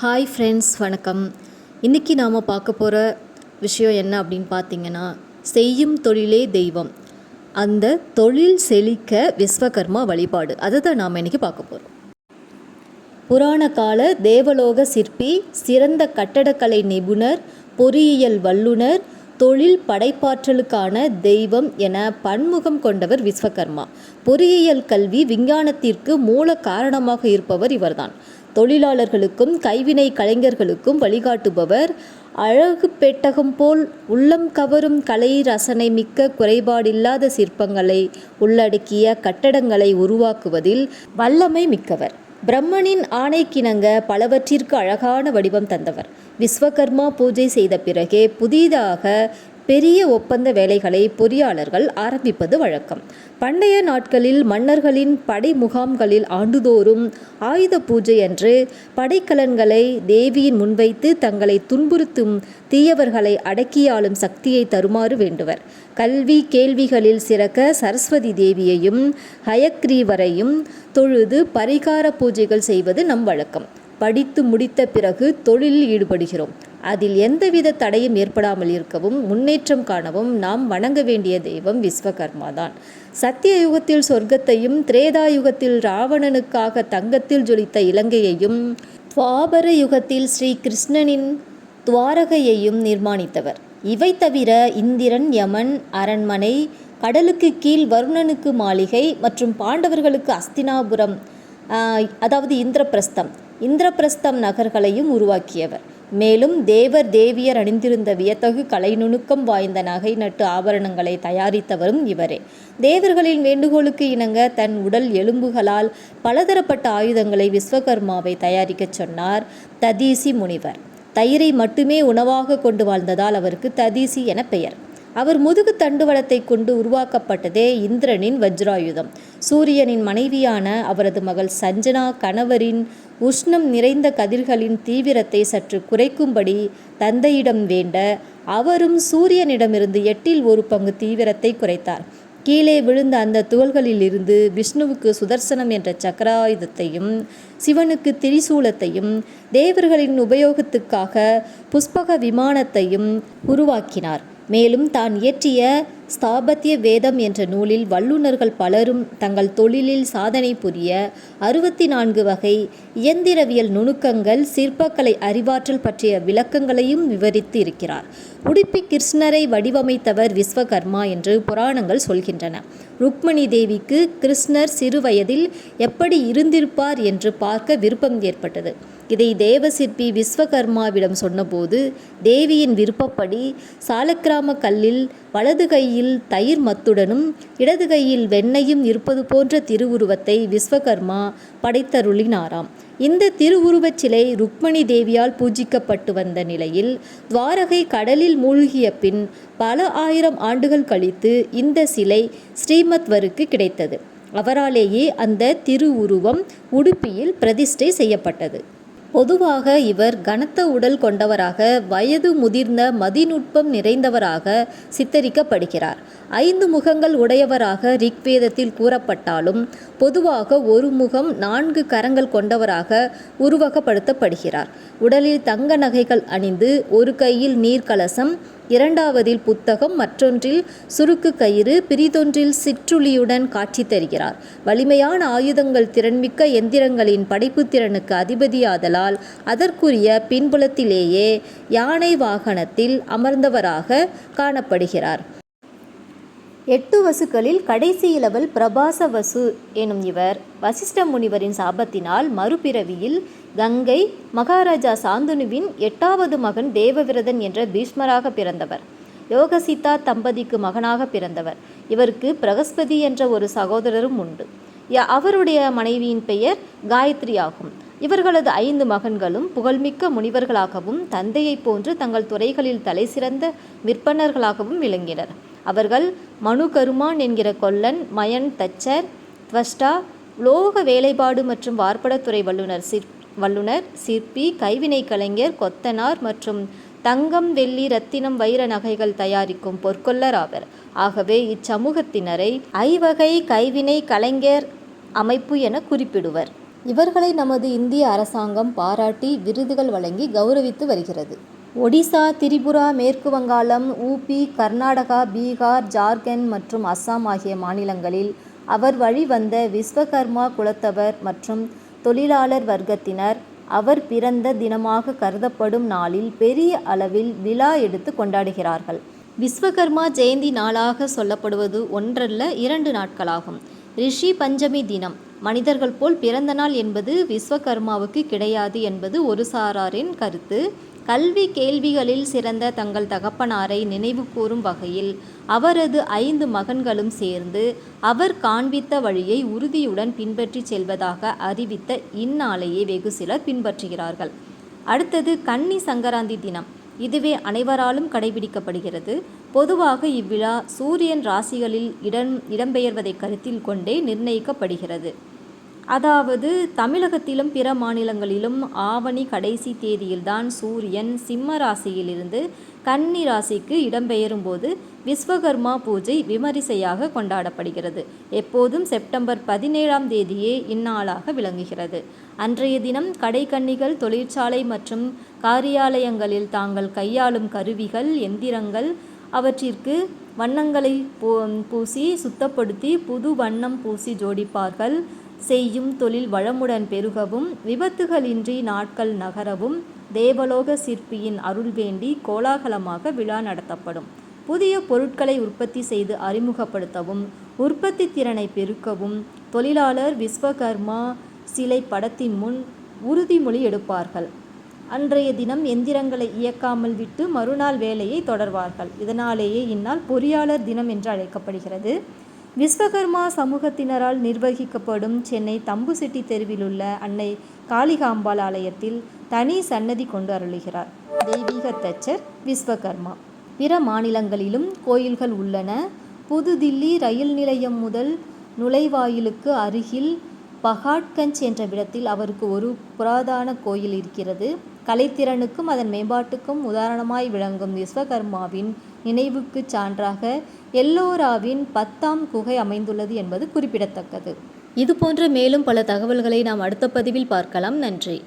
Hi friends வணக்கம். இன்றைக்கி நாம் பார்க்க போகிற விஷயம் என்ன அப்படின்னு பார்த்தீங்கன்னா செய்யும் தொழிலே தெய்வம். அந்த தொழில் செழிக்க விஸ்வகர்மா வழிபாடு. அதை தான் நாம் இன்றைக்கி பார்க்க போகிறோம் புராண கால தேவலோக சிற்பி சிறந்த கட்டடக்கலை நிபுணர் பொறியியல் வல்லுனர் தொழில் படைப்பாற்றலுக்கான தெய்வம் என பன்முகம் கொண்டவர் விஸ்வகர்மா. பொறியியல் கல்வி விஞ்ஞானத்திற்கு மூல காரணமாக இருப்பவர் இவர்தான். தொழிலாளர்களுக்கும் கைவினை கலைஞர்களுக்கும் வழிகாட்டுபவர் அழகு பெட்டகம் போல் உள்ளம் கவரும் கலை ரசனை மிக்க குறைபாடில்லாத சிற்பங்களை உள்ளடக்கிய கட்டடங்களை உருவாக்குவதில் வல்லமை மிக்கவர். பிரம்மனின் ஆணைக்கிணங்க பலவற்றிற்கு அழகான வடிவம் தந்தவர். விஸ்வகர்மா பூஜை செய்த பிறகே புதிதாக பெரிய ஒப்பந்த வேலைகளை பொறியாளர்கள் ஆரம்பிப்பது வழக்கம். பண்டைய நாட்களில் மன்னர்களின் படை முகாம்களில் ஆண்டுதோறும் ஆயுத பூஜை அன்று படைக்கலன்களை தேவியின் முன்வைத்து தங்களை துன்புறுத்தும் தீயவர்களை அடக்கியாளும் சக்தியை தருமாறு வேண்டுவர். கல்வி கேள்விகளில் சிறக்க சரஸ்வதி தேவியையும் ஹயக்ரீவரையும் தொழுது பரிகார பூஜைகள் செய்வது நம் வழக்கம். படித்து முடித்த பிறகு தொழிலில் ஈடுபடுகிறோம். அதில் எந்தவித தடையும் ஏற்படாமல் இருக்கவும் முன்னேற்றம் காணவும் நாம் வணங்க வேண்டிய தெய்வம் விஸ்வகர்மா தான். சத்திய யுகத்தில் சொர்க்கத்தையும் திரேதா யுகத்தில் ராவணனுக்காக தங்கத்தில் ஜொலித்த இலங்கையையும் துவாபர யுகத்தில் ஸ்ரீ கிருஷ்ணனின் துவாரகையையும் நிர்மாணித்தவர். இவை தவிர இந்திரன் யமன் அரண்மனை கடலுக்கு கீழ் வருணனுக்கு மாளிகை மற்றும் பாண்டவர்களுக்கு அஸ்தினாபுரம் அதாவது இந்திரபிரஸ்தம். இந்திரபிரஸ்தம் நகர்களையும் உருவாக்கியவர். மேலும் தேவர் தேவியர் அணிந்திருந்த வியத்தகு கலை நுணுக்கம் வாய்ந்த நகை நட்டு ஆபரணங்களை தயாரித்தவரும் இவரே. தேவர்களின் வேண்டுகோளுக்கு இணங்க தன் உடல் எலும்புகளால் பலதரப்பட்ட ஆயுதங்களை விஸ்வகர்மாவை தயாரிக்கச் சொன்னார் ததீசி முனிவர். தயிரை மட்டுமே உணவாக கொண்டு வாழ்ந்ததால் அவருக்கு ததீசி என பெயர். அவர் முதுகு தண்டுவளத்தை கொண்டு உருவாக்கப்பட்டதே இந்திரனின் வஜ்ராயுதம். சூரியனின் மனைவியான அவரது மகள் சஞ்சனா கணவரின் உஷ்ணம் நிறைந்த கதிர்களின் தீவிரத்தை சற்று குறைக்கும்படி தந்தையிடம் வேண்ட அவரும் சூரியனிடமிருந்து எட்டில் ஒரு பங்கு தீவிரத்தை குறைத்தார். கீழே விழுந்த அந்த துகள்களில் இருந்து விஷ்ணுவுக்கு சுதர்சனம் என்ற சக்கராயுதத்தையும் சிவனுக்கு திரிசூலத்தையும் தேவர்களின் உபயோகத்துக்காக புஷ்பக விமானத்தையும் உருவாக்கினார். மேலும் தான் இயற்றிய ஸ்தாபத்திய வேதம் என்ற நூலில் வல்லுநர்கள் பலரும் தங்கள் தொழிலில் சாதனை புரிய அறுபத்தி நான்கு வகை இயந்திரவியல் நுணுக்கங்கள் சிற்பக்கலை அறிவாற்றல் பற்றிய விளக்கங்களையும் விவரித்து இருக்கிறார். உடுப்பி கிருஷ்ணரை வடிவமைத்தவர் விஸ்வகர்மா என்று புராணங்கள் சொல்கின்றன. ருக்மணி தேவிக்கு கிருஷ்ணர் சிறுவயதில் எப்படி இருந்திருப்பார் என்று பார்க்க விருப்பம் ஏற்பட்டது. இதை தேவசிற்பி விஸ்வகர்மாவிடம் சொன்னபோது தேவியின் விருப்பப்படி சாலக்கிராம கல்லில் வலது கையில் தயிர் மத்துடனும் இடது கையில் வெண்ணையும் இருப்பது போன்ற திருவுருவத்தை விஸ்வகர்மா படைத்தருளினாராம். இந்த திருவுருவச் சிலை ருக்மணி தேவியால் பூஜிக்கப்பட்டு வந்த நிலையில் துவாரகை கடலில் மூழ்கிய பின் பல ஆயிரம் ஆண்டுகள் கழித்து இந்த சிலை ஸ்ரீமத்வருக்கு கிடைத்தது. அவராலேயே அந்த திருவுருவம் உடுப்பியில் பிரதிஷ்டை செய்யப்பட்டது. பொதுவாக இவர் கனத்த உடல் கொண்டவராக வயது முதிர்ந்த மதிநுட்பம் நிறைந்தவராக சித்தரிக்கப்படுகிறார். ஐந்து முகங்கள் உடையவராக ரிக்வேதத்தில் கூறப்பட்டாலும் பொதுவாக ஒரு முகம் நான்கு கரங்கள் கொண்டவராக உருவகப்படுத்தப்படுகிறார். உடலில் தங்க நகைகள் அணிந்து ஒரு கையில் நீர்க்கலசம் இரண்டாவதில் புத்தகம் மற்றொன்றில் சுருக்கு கயிறு பிரிதொன்றில் சிற்றுளியுடன் காட்சி தருகிறார். வலிமையான ஆயுதங்கள் திறன்மிக்க எந்திரங்களின் படைப்பு திறனுக்கு அதிபதியாதலால் அதற்குரிய பின்புலத்திலேயே யானை வாகனத்தில் அமர்ந்தவராக காணப்படுகிறார். எட்டு வசுக்களில் கடைசி இலவல் பிரபாச வசு எனும் இவர். வசிஷ்ட முனிவரின் சாபத்தினால் மறுபிறவியில் கங்கை மகாராஜா சாந்தனுவின் எட்டாவது மகன் தேவவிரதன் என்ற பீஷ்மராக பிறந்தவர். யோகசீதா தம்பதிக்கு மகனாக பிறந்தவர். இவருக்கு பிரகஸ்பதி என்ற ஒரு சகோதரரும் உண்டு. அவருடைய மனைவியின் பெயர் காயத்ரி ஆகும். இவர்களது ஐந்து மகன்களும் புகழ்மிக்க முனிவர்களாகவும் தந்தையைப் போன்று தங்கள் துறைகளில் தலைசிறந்த விற்பனர்களாகவும் விளங்கினர். அவர்கள் மனு கருமான் என்கிற கொல்லன் மயன் தச்சர் த்வஸ்டா உலோக வேலைப்பாடு மற்றும் வார்ப்படத்துறை வல்லுனர் சிற் வல்லுனர் சிற்பி கைவினை கலைஞர் கொத்தனார் மற்றும் தங்கம் வெள்ளி ரத்தினம் வைர நகைகள் தயாரிக்கும் பொற்கொல்லர் ஆவர். ஆகவே இச்சமூகத்தினரை ஐவகை கைவினை கலைஞர் அமைப்பு என குறிப்பிடுவர். இவர்களை நமது இந்திய அரசாங்கம் பாராட்டி விருதுகள் வழங்கி கௌரவித்து வருகிறது. ஒடிசா திரிபுரா மேற்கு வங்காளம் ஊபி கர்நாடகா பீகார் ஜார்க்கண்ட் மற்றும் அஸ்ஸாம் ஆகிய மாநிலங்களில் அவர் வழிவந்த விஸ்வகர்மா குலத்தவர் மற்றும் தொழிலாளர் வர்க்கத்தினர் அவர் பிறந்த தினமாக கருதப்படும் நாளில் பெரிய அளவில் விழா எடுத்து கொண்டாடுகிறார்கள். விஸ்வகர்மா ஜெயந்தி நாளாக சொல்லப்படுவது ஒன்றல்ல இரண்டு நாட்களாகும். ரிஷி பஞ்சமி தினம் மனிதர்கள் போல் பிறந்த நாள் என்பது விஸ்வகர்மாவுக்கு கிடையாது என்பது ஒரு சாராரின் கருத்து. கல்வி கேள்விகளில் சிறந்த தங்கள் தகப்பனாரை நினைவுகூரும் வகையில் அவரது ஐந்து மகன்களும் சேர்ந்து அவர் காண்பித்த வழியை உறுதியுடன் பின்பற்றிச் செல்வதாக அறிவித்த இந்நாளையே வெகு சிலர் பின்பற்றுகிறார்கள். அடுத்தது கன்னி சங்கராந்தி தினம். இதுவே அனைவராலும் கடைபிடிக்கப்படுகிறது. பொதுவாக இவ்விழா சூரியன் ராசிகளில் இடம் இடம்பெயர்வதை கருத்தில் கொண்டே நிர்ணயிக்கப்படுகிறது. அதாவது தமிழகத்திலும் பிற மாநிலங்களிலும் ஆவணி கடைசி தேதியில்தான் சூரியன் சிம்ம ராசியிலிருந்து கன்னி ராசிக்கு இடம்பெயரும் போது விஸ்வகர்மா பூஜை விமரிசையாக கொண்டாடப்படுகிறது. எப்போதும் செப்டம்பர் பதினேழாம் தேதியே இந்நாளாக விளங்குகிறது. அன்றைய தினம் கடைக்கன்னிகள் தொழிற்சாலை மற்றும் காரியாலயங்களில் தாங்கள் கையாளும் கருவிகள் எந்திரங்கள் அவற்றிற்கு வண்ணங்களை பூசி சுத்தப்படுத்தி புது வண்ணம் பூசி ஜோடிப்பார்கள். செய்யும் தொழில் வளமுடன் பெருகவும் விபத்துகளின்றி நாட்கள் நகரவும் தேவலோக சிற்பியின் அருள் வேண்டி கோலாகலமாக விழா நடத்தப்படும். புதிய பொருட்களை உற்பத்தி செய்து அறிமுகப்படுத்தவும் உற்பத்தி திறனை பெருக்கவும் தொழிலாளர் விஸ்வகர்மா சிலை படத்தின் முன் உறுதிமொழி எடுப்பார்கள். அன்றைய தினம் எந்திரங்களை இயக்காமல் விட்டு மறுநாள் வேலையை தொடர்வார்கள். இதனாலேயே இந்நாள் பொறியாளர் தினம் என்று அழைக்கப்படுகிறது. விஸ்வகர்மா சமூகத்தினரால் நிர்வகிக்கப்படும் சென்னை தம்புசெட்டி தெருவிலுள்ள அன்னை காளிகாம்பாள் ஆலயத்தில் தனி சன்னதி கொண்டு அருளுகிறார். தெய்வீக தச்சர் விஸ்வகர்மா. பிற மாநிலங்களிலும் கோயில்கள் உள்ளன. புதுதில்லி ரயில் நிலையம் முதல் நுழைவாயிலுக்கு அருகில் பகாட்கஞ்ச் என்ற இடத்தில் அவருக்கு ஒரு புராதான கோயில் இருக்கிறது. கலைத்திறனுக்கும் அதன் மேம்பாட்டுக்கும் உதாரணமாய் விளங்கும் விஸ்வகர்மாவின் நினைவுக்குச் சான்றாக எல்லோராவின் பத்தாம் குகை அமைந்துள்ளது என்பது குறிப்பிடத்தக்கது. இதுபோன்ற மேலும் பல தகவல்களை நாம் அடுத்த பதிவில் பார்க்கலாம். நன்றி.